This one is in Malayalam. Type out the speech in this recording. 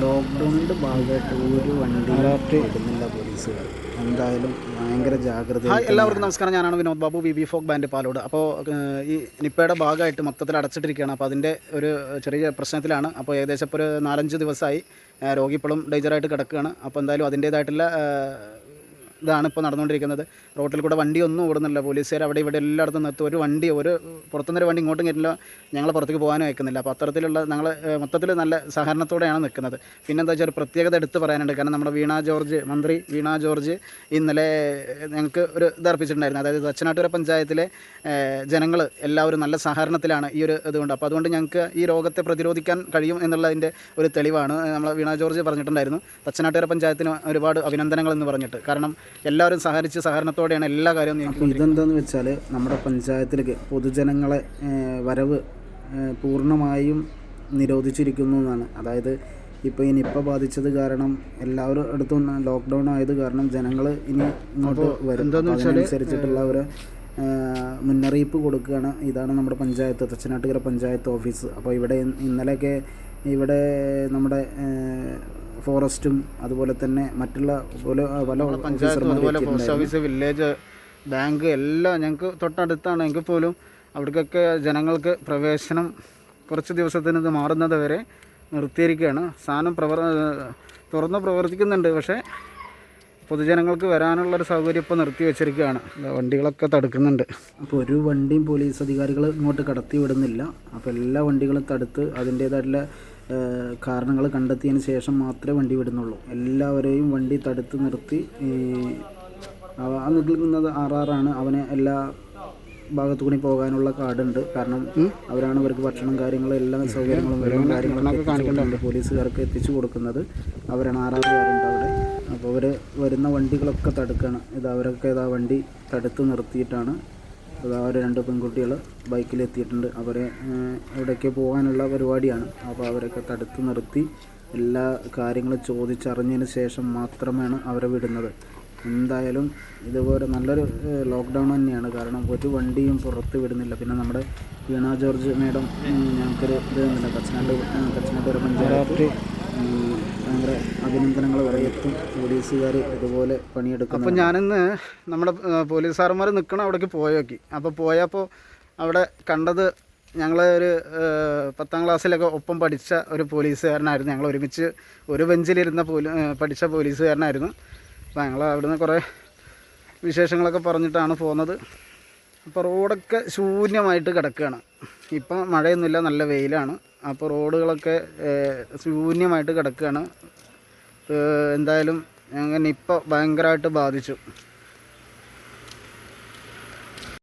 ലോക്ക്ഡൗണിന്റെ ഭാഗമായിട്ട് ഒരു വണ്ടി ഇടുന്നില്ല പോലീസുകാർ. എന്തായാലും ഭയങ്കര ജാഗ്രത ഹായ് എല്ലാവർക്കും നമസ്കാരം. ഞാനാണ് Vinod Babu B B folk band Palode. അപ്പോൾ ഈ നിപ്പയുടെ ഭാഗമായിട്ട് മൊത്തത്തിൽ അടച്ചിട്ടിരിക്കുകയാണ്. അപ്പോൾ അതിന്റെ ഒരു ചെറിയ പ്രശ്നത്തിലാണ്. അപ്പോൾ ഏകദേശം ഇപ്പോൾ ഒരു നാലഞ്ച് ദിവസമായി രോഗി ഇപ്പോഴും ഡേഞ്ചറായിട്ട് കിടക്കുകയാണ്. അപ്പോൾ എന്തായാലും അതിന്റേതായിട്ടുള്ള ഇതാണ് ഇപ്പോൾ നടന്നുകൊണ്ടിരിക്കുന്നത്. റോട്ടിൽ കൂടെ വണ്ടിയൊന്നും ഓടുന്നില്ല. പോലീസുകാർ അവിടെ ഇവിടെ എല്ലായിടത്തും നിർത്തും. ഒരു വണ്ടി ഒരു പുറത്തുനിന്നൊരു വണ്ടി ഇങ്ങോട്ടും കയറ്റില്ല ഞങ്ങൾ പുറത്തേക്ക് പോകാനും അയക്കുന്നില്ല. അപ്പോൾ അത്തരത്തിലുള്ള ഞങ്ങൾ മൊത്തത്തിൽ നല്ല സഹകരണത്തോടെയാണ് നിൽക്കുന്നത്. പിന്നെന്താ വെച്ചാൽ ഒരു പ്രത്യേകത എടുത്ത് പറയാനുണ്ട്. കാരണം നമ്മുടെ വീണ ജോർജ് മന്ത്രി വീണ ജോർജ് ഇന്നലെ ഞങ്ങൾക്ക് ഒരു ഇതർപ്പിച്ചിട്ടുണ്ടായിരുന്നു അതായത് തച്ചനാട്ടുകര പഞ്ചായത്തിലെ ജനങ്ങൾ എല്ലാവരും നല്ല സഹകരണത്തിലാണ് ഈ ഒരു ഇതുകൊണ്ട്. അപ്പോൾ അതുകൊണ്ട് ഞങ്ങൾക്ക് ഈ രോഗത്തെ പ്രതിരോധിക്കാൻ കഴിയും എന്നുള്ളതിന്റെ ഒരു തെളിവാണ്. നമ്മൾ വീണ ജോർജ് പറഞ്ഞിട്ടുണ്ടായിരുന്നു. തച്ചനാട്ടുകര പഞ്ചായത്തിന് ഒരുപാട് അഭിനന്ദനങ്ങൾ എന്ന് പറഞ്ഞിട്ട്. കാരണം എല്ലാവരും സഹകരിച്ച് സഹകരണത്തോടെയാണ് എല്ലാ കാര്യവും അപ്പോൾ. ഇതെന്താന്ന് വെച്ചാൽ നമ്മുടെ പഞ്ചായത്തിലേക്ക് പൊതുജനങ്ങളെ വരവ് പൂർണമായും നിരോധിച്ചിരിക്കുന്നു എന്നാണ്. അതായത് ഇപ്പോൾ ഇനി നിപ്പ ബാധിച്ചത് കാരണം എല്ലാവരും അടുത്തും ലോക്ക്ഡൗൺ ആയത് കാരണം ജനങ്ങൾ ഇനി ഇങ്ങോട്ട് വരും. വെച്ചാൽ അതിനനുസരിച്ചിട്ടുള്ള ഒരു മുന്നറിയിപ്പ് കൊടുക്കുകയാണ്. ഇതാണ് നമ്മുടെ പഞ്ചായത്ത് തച്ചനാട്ടുകര പഞ്ചായത്ത് ഓഫീസ്. അപ്പോൾ ഇവിടെ ഇന്നലെയൊക്കെ ഇവിടെ നമ്മുടെ ഫോറസ്റ്റും അതുപോലെ തന്നെ മറ്റുള്ള പല പല പഞ്ചായത്തും അതുപോലെ പോസ്റ്റ് ഓഫീസ് വില്ലേജ് ബാങ്ക് എല്ലാം ഞങ്ങൾക്ക് തൊട്ടടുത്താണ്. എങ്കിൽ പോലും അവിടേക്കൊക്കെ ജനങ്ങൾക്ക് പ്രവേശനം കുറച്ച് ദിവസത്തിന് ഇത് മാറുന്നത് വരെ നിർത്തിയിരിക്കുകയാണ്. സാധനം പ്രവർ തുറന്ന് പ്രവർത്തിക്കുന്നുണ്ട്. പക്ഷേ പൊതുജനങ്ങൾക്ക് വരാനുള്ളൊരു സൗകര്യം ഇപ്പോൾ നിർത്തി വെച്ചിരിക്കുകയാണ്. വണ്ടികളൊക്കെ തടുക്കുന്നുണ്ട്. അപ്പോൾ ഒരു വണ്ടിയും പോലീസ് അധികാരികൾ ഇങ്ങോട്ട് കടത്തി വിടുന്നില്ല അപ്പോൾ എല്ലാ വണ്ടികളും തടുത്ത് അതിന്റേതായിട്ടുള്ള കാരണങ്ങൾ കണ്ടെത്തിയതിന് ശേഷം മാത്രമേ വണ്ടി വിടുന്നുള്ളൂ. എല്ലാവരെയും വണ്ടി തടുത്ത് നിർത്തി നിൽക്കുന്നത് ആറാറാണ് അവന് എല്ലാ ഭാഗത്തു കൂടി പോകാനുള്ള കാർഡുണ്ട്. കാരണം അവരാണ് ഇവർക്ക് ഭക്ഷണം കാര്യങ്ങളും എല്ലാ സൗകര്യങ്ങളും വെള്ളം കാര്യങ്ങളൊക്കെ എത്തിച്ചു കൊടുക്കുന്നത് പോലീസുകാർക്ക് എത്തിച്ചു കൊടുക്കുന്നത് അവരാണ് ആറാറുകാരുണ്ട് അവിടെ. അപ്പോൾ അവർ വരുന്ന വണ്ടികളൊക്കെ തടുക്കുകയാണ് ഇത് അവരൊക്കെ ഇതാ വണ്ടി തടുത്ത് നിർത്തിയിട്ടാണ് ഇതാ ഒരു രണ്ട് പെൺകുട്ടികൾ ബൈക്കിലെത്തിയിട്ടുണ്ട്. അവരെ എവിടേക്ക് പോകാനുള്ള പരിപാടിയാണ്. അപ്പോൾ അവരൊക്കെ തടുത്ത് നിർത്തി എല്ലാ കാര്യങ്ങളും ചോദിച്ചറിഞ്ഞതിന് ശേഷം മാത്രമാണ് അവരെ വിടുന്നത്. എന്തായാലും ഇതുപോലെ നല്ലൊരു ലോക്ക്ഡൗൺ തന്നെയാണ്. കാരണം ഒരു വണ്ടിയും പുറത്ത് വിടുന്നില്ല. പിന്നെ നമ്മുടെ വീണ ജോർജ് മേഡം ഞങ്ങൾക്കൊരു ഇത് തന്നില്ല കച്ചനാട് ഒരു പഞ്ചായത്ത്. ഭയങ്കര അഭിനന്ദനങ്ങൾ പറയത്തും പോലീസുകാർ ഇതുപോലെ പണിയെടുക്കും അപ്പോൾ ഞാനിന്ന് നമ്മുടെ പോലീസ് നിൽക്കണം അവിടേക്ക് പോയോക്കി. അപ്പോൾ പോയപ്പോൾ അവിടെ കണ്ടത് ഞങ്ങൾ ഒരു പത്താം ക്ലാസ്സിലൊക്കെ ഒപ്പം പഠിച്ച ഒരു പോലീസുകാരനായിരുന്നു. ഞങ്ങൾ ഒരുമിച്ച് ഒരു ബെഞ്ചിലിരുന്ന പോലീ പഠിച്ച പോലീസുകാരനായിരുന്നു. അപ്പോൾ ഞങ്ങൾ അവിടുന്ന് കുറേ വിശേഷങ്ങളൊക്കെ പറഞ്ഞിട്ടാണ് പോകുന്നത് അപ്പോൾ റോഡൊക്കെ ശൂന്യമായിട്ട് കിടക്കുകയാണ്. ഇപ്പം മഴയൊന്നുമില്ല നല്ല വെയിലാണ്. അപ്പോൾ റോഡുകളൊക്കെ ശൂന്യമായിട്ട് കിടക്കുകയാണ്. എന്തായാലും ഞങ്ങൾ നിപ്പ ഭയങ്കരമായിട്ട് ബാധിച്ചു.